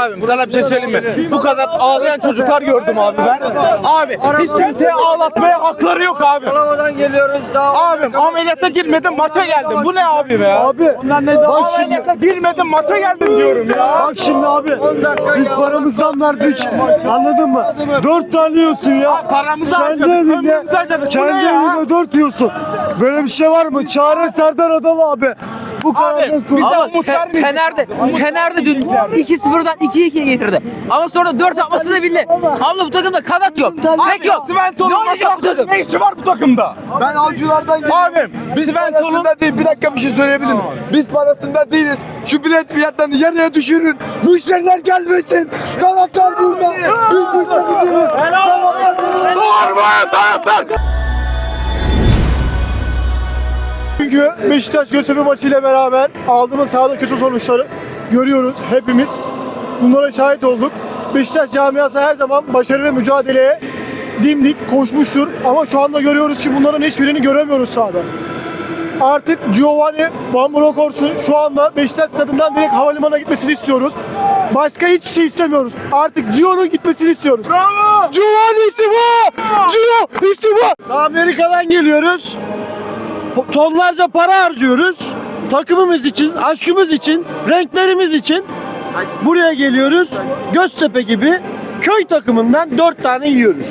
Abim sana bir şey söyleyeyim mi? Bu kadar ağlayan çocuklar gördüm abi ben. Abi hiç kimseye ağlatmaya hakları yok abi. Havadan geliyoruz daha. Abim ameliyata girmedim maça geldim. Bu ne abi be? Abi Ondan ne zaman bak şimdi- ameliyata girmedim maça geldim diyorum ya. bak şimdi abi biz paramızdan verdik anladın mı? Dört tane yiyorsun ya. Paramızı Kendi harcadık, evinde, ömrümüzü harcadık. Bu kendi ya? evinde dört yiyorsun. Böyle bir şey var mı? Çare Serdar Adalı abi. Bu kadar umut Fe-. Fener'de Fener'de dün 2-0'dan 2-2'ye getirdi. Ama sonra 4 atmasını bildi. Abla bu takımda kanat yok. Bek yok. Ne oynayacak bu takım? ne işi var bu takımda? Ben avcılardan geliyorum. Abim Biz Svensson'un parasında değil. Bir dakika bir şey söyleyebilir miyim? Biz parasında değiliz. Şu bilet fiyatlarını yarıya düşürün. Müşteriler gelmesin. Taraftar burada. Biz müşteri değiliz. Çünkü Beşiktaş Göztepe maçıyla beraber aldığımız sahada kötü sonuçları görüyoruz hepimiz. Bunlara şahit olduk. Beşiktaş camiası her zaman başarı ve mücadeleye dimdik koşmuştur. Ama şu anda görüyoruz ki bunların hiçbirini göremiyoruz sahada. Artık Giovanni Van Bronckhorst'un şu anda Beşiktaş stadından direkt havalimanına gitmesini istiyoruz. Başka hiçbir şey istemiyoruz. Artık Gio'nun gitmesini istiyoruz. Bravo! Giovanni istifa! Gio istifa! Amerika'dan geliyoruz. Tonlarca para harcıyoruz. Takımımız için, aşkımız için, renklerimiz için buraya geliyoruz. Göztepe gibi köy takımından dört tane yiyoruz.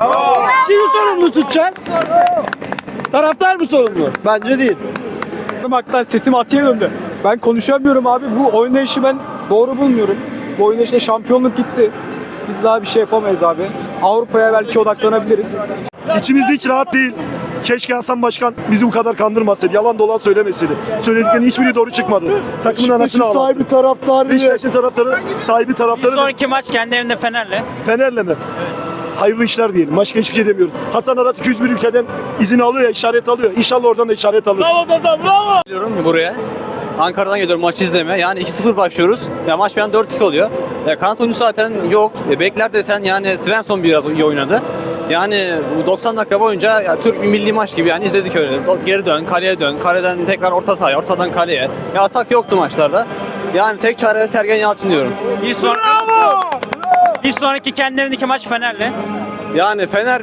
Bravo! Kimi sorumlu tutacağız? Taraftar mı sorumlu? Bence değil. Hatta sesim Atiye döndü. Ben konuşamıyorum abi. Bu oynayışı ben doğru bulmuyorum. Bu oynayışta şampiyonluk gitti. Biz daha bir şey yapamayız abi. Avrupa'ya belki odaklanabiliriz. İçimiz hiç rahat değil. Keşke Hasan Başkan bizi bu kadar kandırmasaydı. Yalan dolan söylemeseydi. Söylediklerinin hiçbiri doğru çıkmadı. Takımın anasını ağlattı. sahibi taraftarı. Beşiktaş'ın taraftarı, sahibi taraftarı Sonraki maç kendi evinde Fener'le. Fener'le mi? Hayırlı işler diyelim. Başka hiçbir şey demiyoruz. Hasan Arat 201 ülkeden izin alıyor ya, işaret alıyor. İnşallah oradan da işaret alır. geliyorum buraya. Ankara'dan geliyorum maç izleme. Yani 2-0 başlıyoruz. Ya maç bir an 4-2 oluyor. Ya kanat oyuncu zaten yok. E, bekler desen yani Svensson biraz iyi oynadı. Yani bu 90 dakika boyunca ya, Türk bir milli maç gibi yani izledik öyle. Geri dön, kaleye dön, kaleden tekrar orta sahaya, ortadan kaleye. Ya atak yoktu maçlarda. Yani tek çare Sergen Yalçın diyorum. Bir son Bir sonraki kendi evindeki maç Fener'le. Yani Fener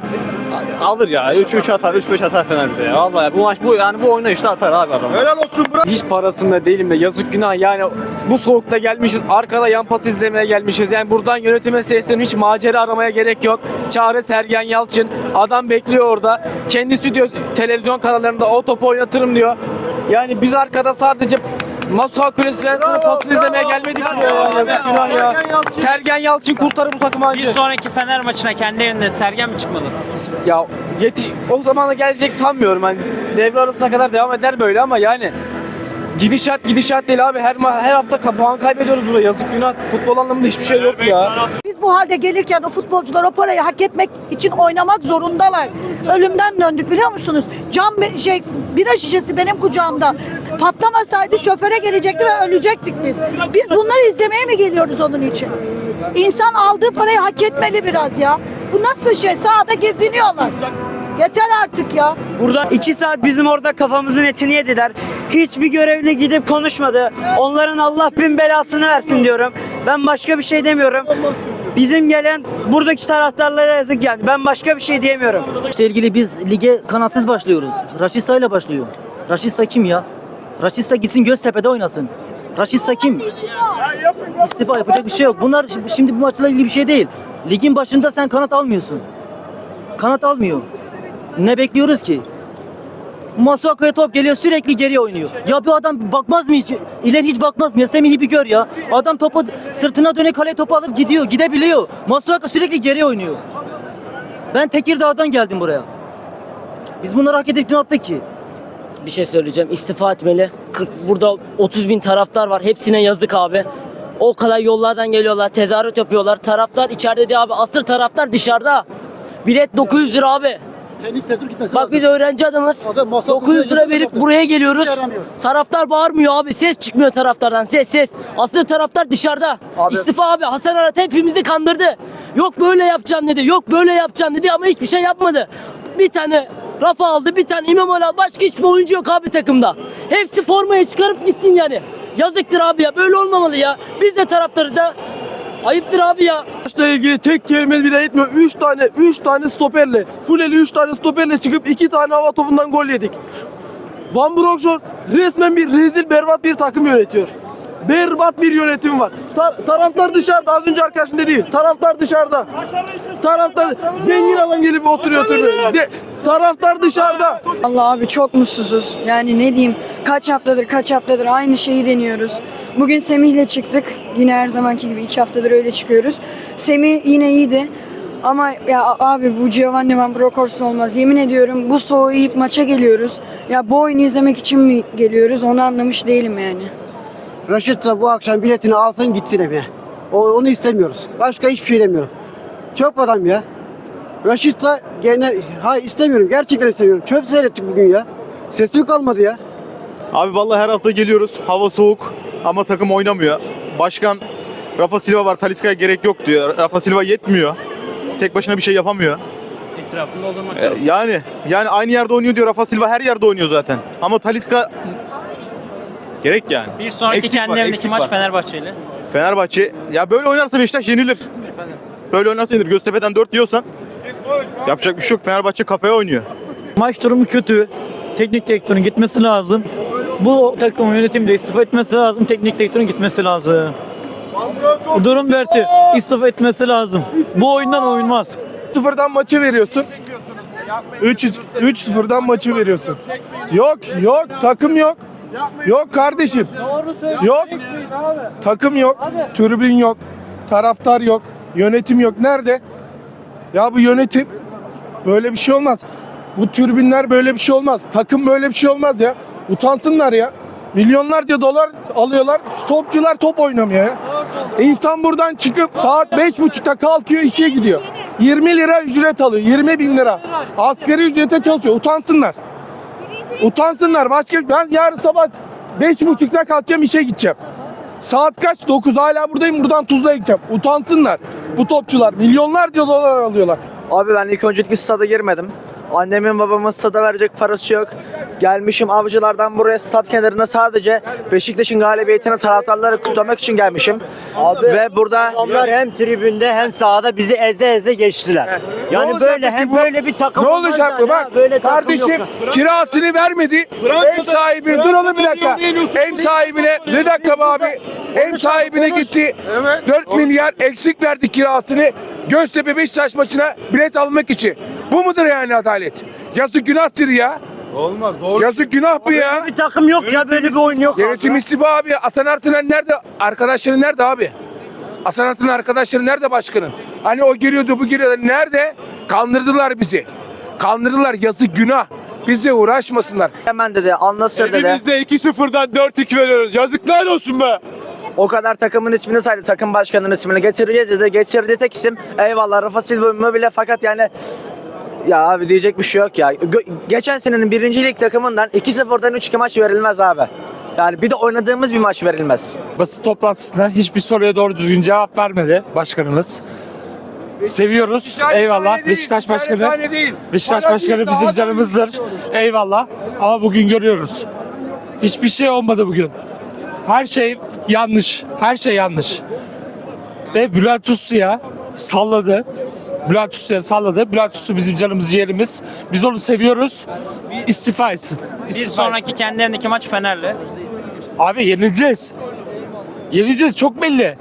alır ya. 3-3 atar, 3-5 atar Fener bize ya. Vallahi bu maç bu yani bu oynayışta atar abi adam. Helal olsun bırak. Hiç parasında değilim de yazık günah yani bu soğukta gelmişiz arkada yan pas izlemeye gelmişiz yani buradan yönetime sesleniyorum hiç macera aramaya gerek yok çare Sergen Yalçın adam bekliyor orada kendisi diyor televizyon kanallarında o topu oynatırım diyor yani biz arkada sadece Masuha Kulesi Lensin'in pasını izlemeye gelmedik mi? Ya yazık günah ya. Sergen Yalçın. Kurtarır bu takımı Bir sonraki Fener maçına kendi evinde Sergen mi çıkmalı? ya yetiş o zamana gelecek sanmıyorum. Hani devre arasına kadar devam eder böyle ama yani Gidişat gidişat değil abi. Her her hafta puan kaybediyoruz burada. Yazık günah. Futbol anlamında hiçbir şey yok ya. Biz bu halde gelirken o futbolcular o parayı hak etmek için oynamak zorundalar. Ölümden döndük biliyor musunuz? Cam şey bira şişesi benim kucağımda. Patlamasaydı şoföre gelecekti ve ölecektik biz. Biz bunları izlemeye mi geliyoruz onun için? İnsan aldığı parayı hak etmeli biraz ya. Bu nasıl şey? Sahada geziniyorlar. Yeter artık ya. Burada iki saat bizim orada kafamızın etini yediler. Hiçbir görevli gidip konuşmadı. Onların Allah bin belasını versin diyorum. Ben başka bir şey demiyorum. Bizim gelen buradaki taraftarlara yazık geldi. Ben başka bir şey diyemiyorum. İşte ilgili biz lige kanatsız başlıyoruz. Raşista ile başlıyor. Raşista kim ya? Raşista gitsin Göztepe'de oynasın. Raşista kim? İstifa yapacak bir şey yok. Bunlar şi- şimdi bu maçla ilgili bir şey değil. Ligin başında sen kanat almıyorsun. Kanat almıyor. Ne bekliyoruz ki? Masuaku'ya top geliyor sürekli geri oynuyor. Ya bu adam bakmaz mı hiç? İleri hiç bakmaz mı? Ya Semih'i bir gör ya. Adam topu sırtına dönük kaleye topu alıp gidiyor. Gidebiliyor. Masuaku sürekli geri oynuyor. Ben Tekirdağ'dan geldim buraya. Biz bunları hak edip ne yaptık ki? Bir şey söyleyeceğim. İstifa etmeli. 40, burada 30 bin taraftar var. Hepsine yazık abi. O kadar yollardan geliyorlar. Tezahürat yapıyorlar. Taraftar içeride değil abi. Asıl taraftar dışarıda. Bilet 900 lira abi. Bak biz öğrenci adamız. 900 lira verip buraya geliyoruz. Taraftar bağırmıyor abi. Ses çıkmıyor taraftardan. Ses ses. Asıl taraftar dışarıda. İstifa abi. Hasan Arat hepimizi kandırdı. Yok böyle yapacağım dedi. Yok böyle yapacağım dedi ama hiçbir şey yapmadı. Bir tane Rafa aldı, bir tane İmamoğlu aldı. Başka hiçbir oyuncu yok abi takımda. Hepsi formayı çıkarıp gitsin yani. Yazıktır abi ya. Böyle olmamalı ya. Biz de taraftarız ya. Ayıptır abi ya. Maçla ilgili tek kelime bile etmiyor. 3 tane 3 tane stoperle, Fuleli 3 tane stoperle çıkıp 2 tane hava topundan gol yedik. Van Bronckhorst resmen bir rezil berbat bir takım yönetiyor. Berbat bir yönetim var. Ta- taraftar dışarıda az önce arkadaşım dedi. Taraftar dışarıda. Taraftar zengin adam gelip oturuyor tabii. De- taraftar dışarıda. Allah abi çok mutsuzuz. Yani ne diyeyim kaç haftadır kaç haftadır aynı şeyi deniyoruz. Bugün Semih'le çıktık. Yine her zamanki gibi iki haftadır öyle çıkıyoruz. Semih yine iyiydi. Ama ya abi bu Giovanni Van Bronckhorst olmaz. Yemin ediyorum bu soğuğu yiyip maça geliyoruz. Ya bu oyunu izlemek için mi geliyoruz onu anlamış değilim yani. Raşitsa bu akşam biletini alsın gitsin evine. O, onu istemiyoruz. Başka hiçbir şey demiyorum. Çöp adam ya. Raşitsa gene hayır istemiyorum. Gerçekten istemiyorum. Çöp seyrettik bugün ya. Sesim kalmadı ya. Abi vallahi her hafta geliyoruz. Hava soğuk ama takım oynamıyor. Başkan Rafa Silva var. Taliska'ya gerek yok diyor. Rafa Silva yetmiyor. Tek başına bir şey yapamıyor. Etrafında doldurmak E, Yani yani aynı yerde oynuyor diyor. Rafa Silva her yerde oynuyor zaten. Ama Taliska gerek yani. Bir sonraki Eksik kendi var, evindeki maç var. Fenerbahçe ile. Fenerbahçe ya böyle oynarsa Beşiktaş yenilir. Böyle oynarsa yenilir. Göztepe'den 4 yiyorsan yapacak bir şey yok. Fenerbahçe kafaya oynuyor. Maç durumu kötü. Teknik direktörün gitmesi lazım. Bu takımın yönetimi de istifa etmesi lazım. Teknik direktörün gitmesi lazım. Durum Berti. İstifa etmesi lazım. Bu oyundan oyunmaz. 0'dan maçı veriyorsun. 3 3-0'dan maçı veriyorsun. Yok, yok, takım yok. Yok kardeşim. Yok. Takım yok, tribün yok, taraftar yok, yönetim yok. Nerede? Ya bu yönetim böyle bir şey olmaz. Bu tribünler böyle bir şey olmaz. Takım böyle bir şey olmaz ya. Utansınlar ya. Milyonlarca dolar alıyorlar. Topçular top oynamıyor ya. İnsan buradan çıkıp saat beş buçukta kalkıyor işe gidiyor. 20 lira ücret alıyor. 20 bin lira. Asgari ücrete çalışıyor. Utansınlar. Utansınlar. Başka ben yarın sabah beş buçukta kalkacağım işe gideceğim. Saat kaç? 9 hala buradayım. Buradan Tuzla'ya gideceğim. Utansınlar. Bu topçular milyonlarca dolar alıyorlar. Abi ben ilk öncelikle stada girmedim. Annemin babamın stada verecek parası yok. Gelmişim avcılardan buraya stat kenarında sadece Beşiktaş'ın galibiyetini taraftarları kutlamak için gelmişim. Ve burada Onlar hem tribünde hem sahada bizi eze eze geçtiler. Yani olacak böyle hem bu? böyle bir takım Ne olacak yani bu bak? Böyle Kardeşim kirasını vermedi. Ev sahibi dur oğlum bir dakika. Ev sahibine bir dakika abi. Ev sahibine gitti. 4 milyar eksik verdi kirasını. Göztepe Beşiktaş maçına bilet almak için. Bu mudur yani adalet? Yazık günahtır ya. Olmaz doğru. Yazık günah bu ya. Bir takım yok ya böyle bir oyun yok. Yönetim istifa abi. Hasan Artıner nerede? Arkadaşları nerede abi? Hasan Artıner arkadaşları nerede başkanın? Hani o giriyordu bu giriyordu. Nerede? Kandırdılar bizi. Kandırdılar. Yazık günah. Bize uğraşmasınlar. hemen dedi, anlasır dedi. 2-0'dan 4-2 veriyoruz. Yazıklar olsun be. O kadar takımın ismini saydı. Takım başkanının ismini getireceğiz dedi. Getirdiği tek isim eyvallah Rafa Silva bile fakat yani ya abi diyecek bir şey yok ya. Gö- geçen senenin birinci lig takımından 2-0'dan 3-2 maç verilmez abi. Yani bir de oynadığımız bir maç verilmez. Basın toplantısında hiçbir soruya doğru düzgün cevap vermedi başkanımız. Seviyoruz. Eyvallah. Beşiktaş Başkanı. Beşiktaş Başkanı bizim canımızdır. Eyvallah. Ama bugün görüyoruz. Hiçbir şey olmadı bugün. Her şey yanlış. Her şey yanlış. Ve Bülent Uslu'ya salladı. Bülent Uslu'ya salladı. Bülent Uslu bizim canımız ciğerimiz. Biz onu seviyoruz. İstifa etsin. Bir İstifa etsin. sonraki kendi evindeki maç Fener'le. Abi yenileceğiz. Yenileceğiz çok belli.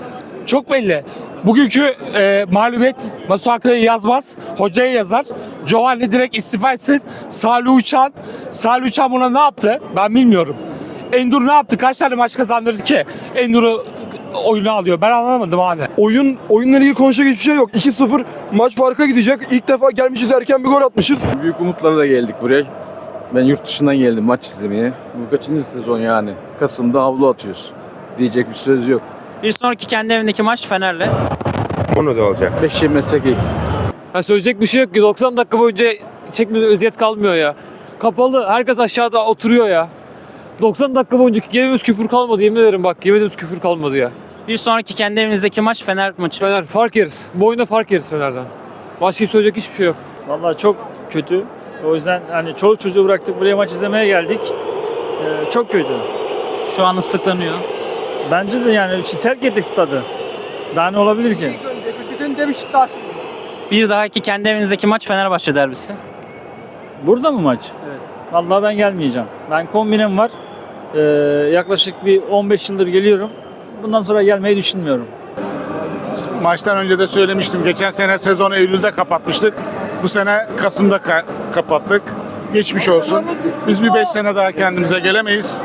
Çok belli. Bugünkü e, mağlubiyet Masuaku'ya yazmaz. Hocaya yazar. Giovanni direkt istifa etsin. Salih Uçan. Salih Uçan buna ne yaptı? Ben bilmiyorum. Endur ne yaptı? Kaç tane maç kazandırdı ki? Endur'u oyuna alıyor. Ben anlamadım abi. Oyun oyunla ilgili konuşacak hiçbir şey yok. 2-0 maç farka gidecek. İlk defa gelmişiz erken bir gol atmışız. Büyük umutlarla geldik buraya. Ben yurt dışından geldim maç izlemeye. Bu kaçıncı sezon yani? Kasım'da havlu atıyoruz. Diyecek bir söz yok. Bir sonraki kendi evindeki maç Fener'le. Onu da olacak. Beş yemezsek iyi. Ha, söyleyecek bir şey yok ki. 90 dakika boyunca çekmede öziyet kalmıyor ya. Kapalı. Herkes aşağıda oturuyor ya. 90 dakika boyunca yemediğimiz küfür kalmadı. Yemin ederim bak yemediğimiz küfür kalmadı ya. Bir sonraki kendi evinizdeki maç Fener maçı. Fener fark yeriz. Bu oyunda fark yeriz Fener'den. Başka söyleyecek hiçbir şey yok. Vallahi çok kötü. O yüzden hani çoluk çocuğu bıraktık buraya maç izlemeye geldik. Ee, çok kötü. Şu an ıslıklanıyor. Bence de yani işte terk ettik stadı. Daha ne olabilir ki? Bir dahaki kendi evinizdeki maç Fenerbahçe derbisi. Burada mı maç? Evet. Vallahi ben gelmeyeceğim. Ben kombinem var. Ee, yaklaşık bir 15 yıldır geliyorum. Bundan sonra gelmeyi düşünmüyorum. Maçtan önce de söylemiştim. Geçen sene sezonu Eylül'de kapatmıştık. Bu sene Kasım'da ka- kapattık. Geçmiş olsun. Biz bir 5 sene daha kendimize gelemeyiz.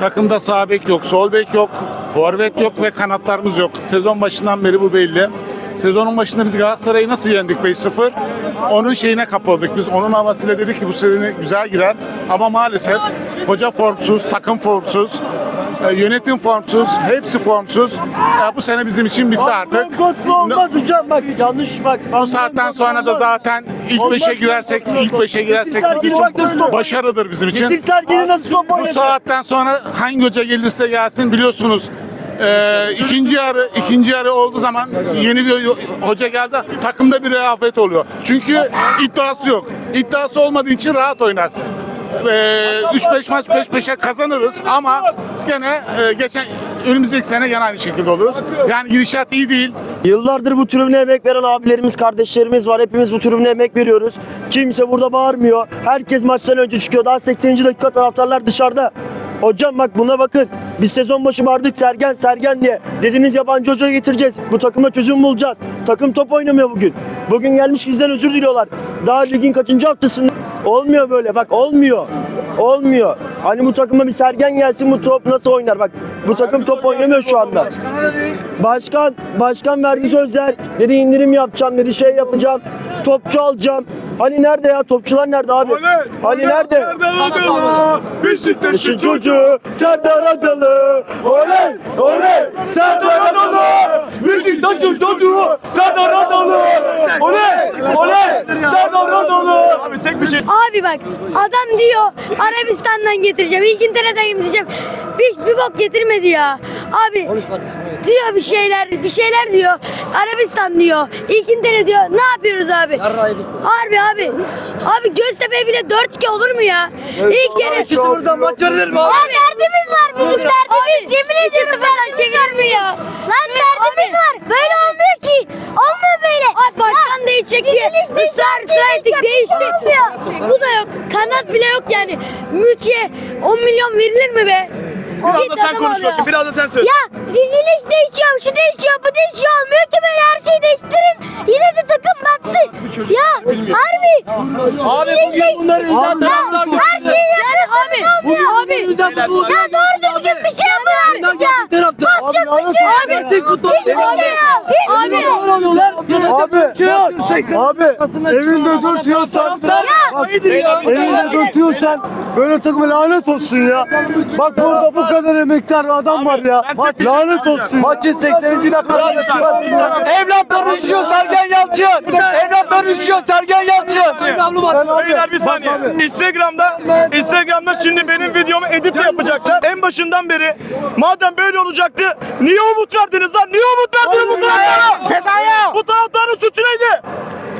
Takımda sağ bek yok, sol bek yok, forvet yok ve kanatlarımız yok. Sezon başından beri bu belli. Sezonun başında biz Galatasaray'ı nasıl yendik 5-0? Onun şeyine kapıldık. Biz onun havasıyla dedik ki bu sene güzel gider. Ama maalesef hoca formsuz, takım formsuz, e, yönetim formsuz, hepsi formsuz. Ya bu sene bizim için bitti artık. olmaz hocam bak yanlış bak. Bu saatten sonra da zaten ilk beşe girersek, ilk beşe girersek çok başarıdır bizim için. Nasıl top Bu saatten sonra hangi hoca gelirse gelsin biliyorsunuz. Ee, ikinci yarı ikinci yarı olduğu zaman yeni bir hoca geldi takımda bir rehavet oluyor. Çünkü iddiası yok. İddiası olmadığı için rahat oynar. Ee, 3-5 maç peş peşe kazanırız ama gene e, geçen önümüzdeki sene gene aynı şekilde oluruz. Yani gidişat iyi değil. Yıllardır bu tribüne emek veren abilerimiz, kardeşlerimiz var. Hepimiz bu tribüne emek veriyoruz. Kimse burada bağırmıyor. Herkes maçtan önce çıkıyor. Daha 80. dakika taraftarlar dışarıda. Hocam bak buna bakın. Biz sezon başı vardık Sergen Sergen diye. Dediniz yabancı hoca getireceğiz. Bu takıma çözüm bulacağız. Takım top oynamıyor bugün. Bugün gelmiş bizden özür diliyorlar. Daha ligin kaçıncı haftasında? Olmuyor böyle bak olmuyor. Olmuyor. Hani bu takıma bir Sergen gelsin bu top nasıl oynar bak. Bu takım top oynamıyor şu anda. Başkan, başkan verdi sözler. Dedi indirim yapacağım, dedi şey yapacağım. Topçu alacağım. Hani nerede ya? Topçular nerede abi? Hani nerede? Beşiktaş'ın çocuğu Serdar Adalı. Oley! Oley! Serdar Adalı! Beşiktaş'ın çocuğu Serdar Adalı. Oley! Oley! Serdar Adalı. Abi tek bir şey. Abi bak adam diyor Arabistan'dan getireceğim, İngiltere'den getireceğim. Bir, bir bok getirmedi ya. Abi diyor bir şeyler, bir şeyler diyor. Arabistan diyor, İngiltere diyor. Ne yapıyoruz abi? Harbi abi. Abi Göztepe bile 4-2 olur mu ya? İlk kere. Buradan maç verilir mi abi? Lan derdimiz var bizim derdimiz. Yemin ediyorum falan çevirir mi ya? Lan derdimiz var. Böyle olmuyor ki. Olmuyor böyle. Abi başkan değişecek diye ısrar ısrar ettik değişti. Bu da yok. Kanat bile yok yani. Müçe 10 milyon verilir mi be? Biraz da sen konuş bakayım. Biraz da sen söyle. Ya diziliş değişiyor, şu değişiyor, bu değişiyor. Olmuyor ki böyle her şeyi değiştirin. Yine de takım battı. Ya harbi. Abi bugün bunları yüzden taraftar Her şey yapıyorsun abi. Bugün Abi. yüzden futbol Ya doğru düzgün bir şey yapıyorlar. Ya taraftar. pas yok bir şey yok. Gerçek futbol. Hiç şey yok. Hiç Abi oluyorlar. Abi, abi evinde dürtüyorsan Hayırdır ya? evinde dürtüyorsan böyle takıma lanet olsun ya. Bak burada bu kadar emektar adam var ya. Lanet olsun. Maçın 80. dakikasında çıkar. Evlatlar üşüyor Sergen Yalçın. Evlatlar üşüyor Sergen Yalçın. Beyler bir saniye. Instagram'da Instagram'da şimdi benim videomu edit yapacaklar. En başından beri madem böyle olacaktı niye umut verdiniz lan? Niye umut verdiniz bu taraftara? Fedaya. Bu taraftarın suçu neydi?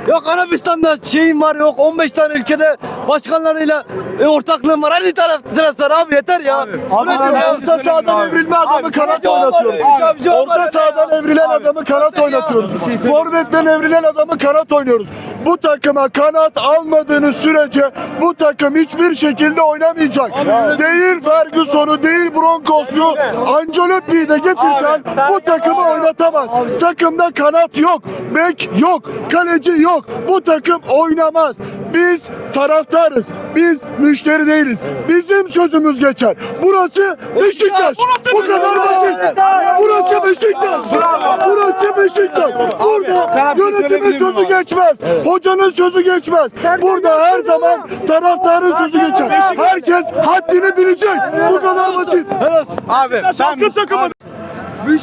Yok Arabistan'da şeyim var yok 15 tane ülkede başkanlarıyla e, ortaklığım var. Hadi taraf sırası var abi yeter ya. Abi, orta sahadan evrilme adamı kanat oynatıyoruz. Orta sahadan evrilen adamı kanat oynatıyoruz. Forvetten evrilen adamı kanat oynuyoruz. Bu takıma kanat almadığınız sürece bu takım hiçbir şekilde oynamayacak. Değil Ferguson'u değil Broncos'u Ancelotti'yi de getirsen bu takımı oynatamaz. Takımda kanat yok, bek yok, kaleci yok. Bu takım oynamaz. Biz taraftarız. Biz müşteri değiliz. Bizim sözümüz geçer. Burası Beşiktaş. Bu kadar basit. Burası Beşiktaş. Burası Beşiktaş. Burada yönetimin sözü geçmez. Hocanın sözü geçmez. Burada her zaman taraftarın sözü geçer. Herkes haddini bilecek. Bu kadar basit. Abi sen takımı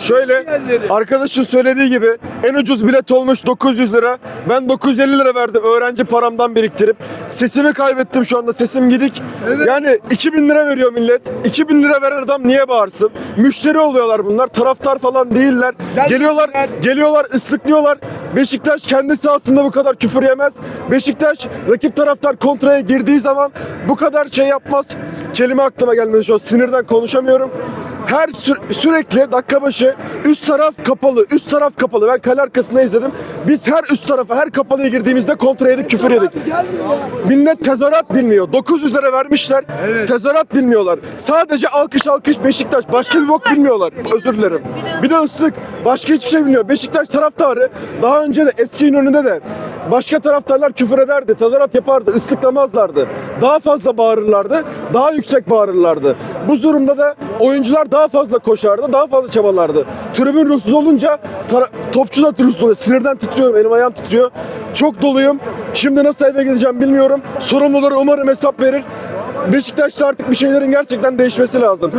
Şöyle arkadaşın söylediği gibi en ucuz bilet olmuş 900 lira. Ben 950 lira verdim öğrenci paramdan biriktirip. Sesimi kaybettim şu anda sesim gidik. Yani 2000 lira veriyor millet. 2000 lira veren adam niye bağırsın? Müşteri oluyorlar bunlar. Taraftar falan değiller. Geliyorlar, geliyorlar, ıslıklıyorlar. Beşiktaş kendi sahasında bu kadar küfür yemez. Beşiktaş rakip taraftar kontraya girdiği zaman bu kadar şey yapmaz. Kelime aklıma gelmedi şu an sinirden konuşamıyorum. her sü- sürekli dakika başı üst taraf kapalı, üst taraf kapalı. Ben kale arkasında izledim. Biz her üst tarafa, her kapalıya girdiğimizde kontra yedik, küfür yedik. Millet tezahürat bilmiyor. 9 üzere vermişler. Tezahürat bilmiyorlar. Sadece alkış alkış Beşiktaş. Başka bir bok bilmiyorlar. Özür dilerim. Bir de ıslık. Başka hiçbir şey bilmiyor. Beşiktaş taraftarı daha önce de eski önünde de başka taraftarlar küfür ederdi. Tezahürat yapardı. ıslıklamazlardı. Daha fazla bağırırlardı. Daha yüksek bağırırlardı. Bu durumda da oyuncular daha fazla koşardı. Daha fazla çabalardı. Tribün ruhsuz olunca topçu da ruhsuz oluyor. Sinirden titriyorum. Elim ayağım titriyor. Çok doluyum. Şimdi nasıl eve gideceğim bilmiyorum. Sorumluları umarım hesap verir. Beşiktaş'ta artık bir şeylerin gerçekten değişmesi lazım.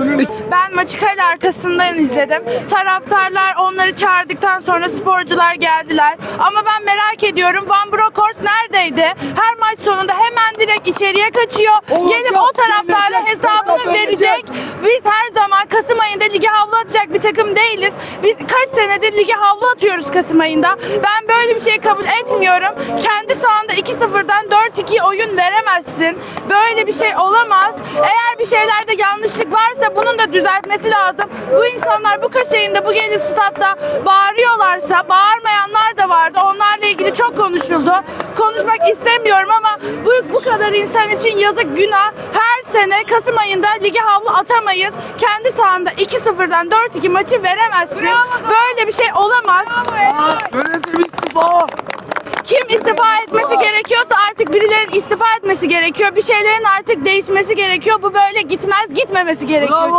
Ben maçı kale arkasından izledim. Taraftarlar onları çağırdıktan sonra sporcular geldiler. Ama ben merak ediyorum Van Bronckhorst neredeydi? Her maç sonunda hemen direkt içeriye kaçıyor. Gelip o taraftara hesabını verecek. Biz her zaman Kasım ayında lige havlu atacak bir takım değiliz. Biz kaç senedir lige havlu atıyoruz Kasım ayında. Ben böyle bir şey kabul etmiyorum. Kendi sahanda 2-0'dan 4-2 oyun veremezsin. Böyle bir şey olamaz. Eğer bir şeylerde yanlışlık varsa bunun da düzeltmesi lazım. Bu insanlar bu kaç ayında bu gelip statta bağırıyorlarsa bağırmayanlar da vardı. Onlarla ilgili çok konuşuldu. Konuşmak istemiyorum ama bu, bu kadar insan için yazık günah. Her sene Kasım ayında lige havlu atamayız. Kendi sahanda 2-0'dan 4-2 maçı veremezsin. Böyle bir şey olamaz. Yönetim istifa. Kim istifa etmesi gerekiyorsa artık birilerinin istifa etmesi gerekiyor. Bir şeylerin artık değişmesi gerekiyor. Bu böyle gitmez, gitmemesi gerekiyor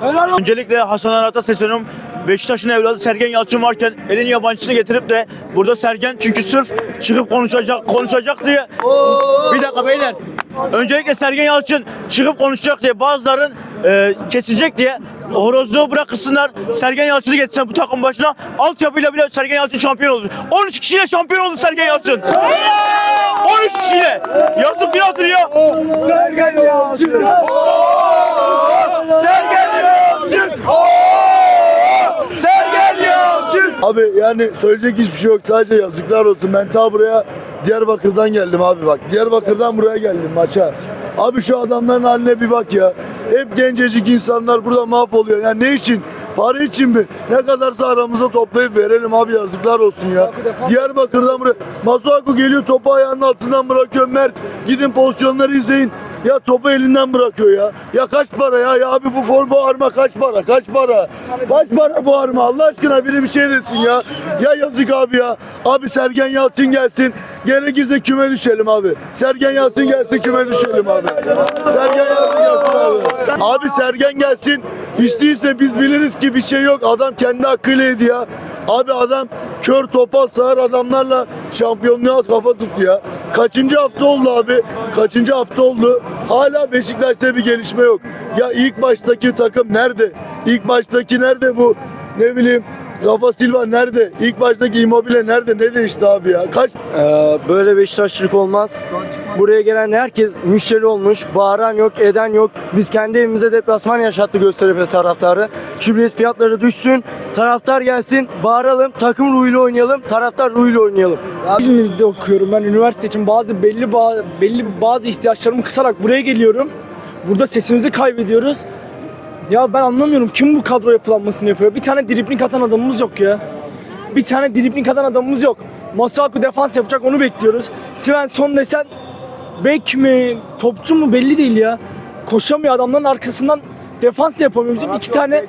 çünkü. Öncelikle Hasan Arat'a sesleniyorum. Beşiktaş'ın evladı Sergen Yalçın varken elin yabancısını getirip de burada Sergen çünkü sırf çıkıp konuşacak konuşacak diye. Bir dakika beyler. Öncelikle Sergen Yalçın çıkıp konuşacak diye bazıların e, kesecek diye horozluğu bırakırsınlar. Sergen Yalçın'ı getirsen bu takım başına altyapıyla bile Sergen Yalçın şampiyon olur. 13 kişiyle şampiyon oldu Sergen Yalçın. 13 kişiyle. Yazık günahtır ya Sergen Yalçın! Sergen Yalçın Sergen Yalçın Abi yani söyleyecek hiçbir şey yok. Sadece yazıklar olsun. Ben ta buraya Diyarbakır'dan geldim abi bak. Diyarbakır'dan buraya geldim maça. Abi şu adamların haline bir bak ya. Hep gencecik insanlar burada mahvoluyor. Yani ne için? Para için mi? Ne kadarsa aramızda toplayıp verelim abi yazıklar olsun ya. Diyarbakır'dan buraya. Masuaku geliyor topu ayağının altından bırakıyor. Mert gidin pozisyonları izleyin. Ya topu elinden bırakıyor ya. Ya kaç para ya? Ya abi bu forma bu arma kaç para? Kaç para? Kaç para bu arma? Allah aşkına biri bir şey desin ya. Ya yazık abi ya. Abi Sergen Yalçın gelsin. Gerekirse küme düşelim abi. Sergen Yalçın gelsin küme düşelim abi. Sergen Yalçın gelsin abi. Abi Sergen gelsin. Hiç değilse biz biliriz ki bir şey yok. Adam kendi hakkıyla ya. Abi adam kör topal sağır adamlarla şampiyonluğa kafa tuttu ya. Kaçıncı hafta oldu abi? Kaçıncı hafta oldu? Hala Beşiktaş'ta bir gelişme yok. Ya ilk baştaki takım nerede? İlk baştaki nerede bu? Ne bileyim Rafa Silva nerede? İlk baştaki Immobile nerede? Ne değişti abi ya? Kaç Ee, böyle Beşiktaşlık olmaz. Buraya gelen herkes müşteri olmuş. Bağıran yok, eden yok. Biz kendi evimize deplasman yaşattı Göztepe taraftarı. Şu bilet fiyatları düşsün. Taraftar gelsin. Bağıralım. Takım ruhuyla oynayalım. Taraftar ruhuyla oynayalım. İzmir'de okuyorum ben. Üniversite için bazı belli ba- belli bazı ihtiyaçlarımı kısarak buraya geliyorum. Burada sesimizi kaybediyoruz. Ya ben anlamıyorum kim bu kadro yapılanmasını yapıyor. Bir tane dribling atan adamımız yok ya. Bir tane dribling atan adamımız yok. Masaku defans yapacak onu bekliyoruz. Svensson desen bek mi topçu mu belli değil ya. Koşamıyor adamların arkasından defans da yapamıyor. Bizim iki tane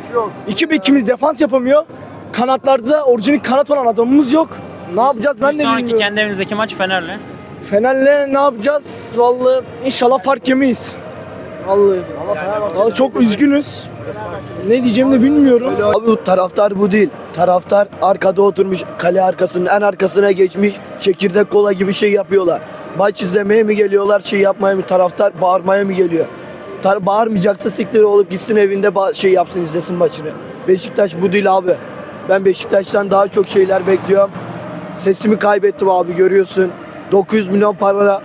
iki bekimiz defans yapamıyor. Kanatlarda orijinal kanat olan adamımız yok. Ne yapacağız ben de bilmiyorum. kendi evinizdeki maç Fener'le. Fener'le ne yapacağız? Vallahi inşallah fark yemeyiz. Vallahi. Vallahi çok üzgünüz. Ne diyeceğimi de bilmiyorum. Abi taraftar bu değil. Taraftar arkada oturmuş, kale arkasının en arkasına geçmiş, çekirdek kola gibi şey yapıyorlar. Maç izlemeye mi geliyorlar, şey yapmaya mı? Taraftar bağırmaya mı geliyor? Tar bağırmayacaksa siktir olup gitsin evinde şey yapsın izlesin maçını. Beşiktaş bu değil abi. Ben Beşiktaş'tan daha çok şeyler bekliyorum. Sesimi kaybettim abi görüyorsun. 900 milyon para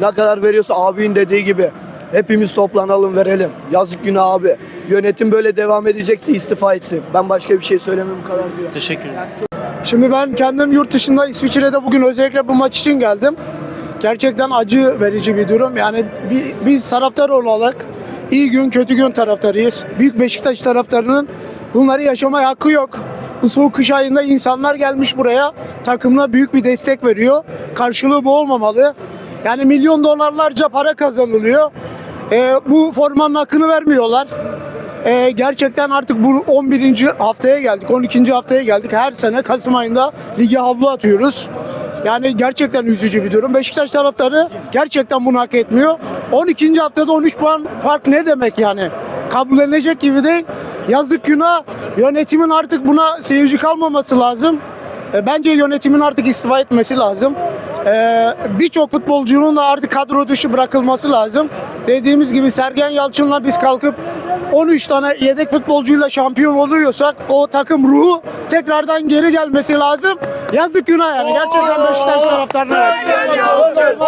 ne kadar veriyorsa abinin dediği gibi. Hepimiz toplanalım verelim. Yazık günah abi. Yönetim böyle devam edecekse istifa etsin. Ben başka bir şey söylemem bu kadar diyor. Teşekkürler. Şimdi ben kendim yurt dışında İsviçre'de bugün özellikle bu maç için geldim. Gerçekten acı verici bir durum. Yani bi- biz taraftar olarak iyi gün kötü gün taraftarıyız. Büyük Beşiktaş taraftarının bunları yaşamaya hakkı yok. Bu soğuk kış ayında insanlar gelmiş buraya takımına büyük bir destek veriyor. Karşılığı bu olmamalı. Yani milyon dolarlarca para kazanılıyor. Ee, bu formanın hakkını vermiyorlar. Ee, gerçekten artık bu 11. haftaya geldik, 12. haftaya geldik. Her sene Kasım ayında lige havlu atıyoruz. Yani gerçekten üzücü bir durum. Beşiktaş taraftarı gerçekten bunu hak etmiyor. 12. haftada 13 puan fark ne demek yani? Kabullenecek gibi değil. Yazık günah. Yönetimin artık buna seyirci kalmaması lazım. E, Bence yönetimin artık istifa etmesi lazım. E, Birçok futbolcunun da artık kadro dışı bırakılması lazım. Dediğimiz gibi Sergen Yalçın'la biz kalkıp 13 tane yedek futbolcuyla şampiyon oluyorsak o takım ruhu tekrardan geri gelmesi lazım. Yazık günah yani. Gerçekten Beşiktaş taraftarına. Sergen Yalçın!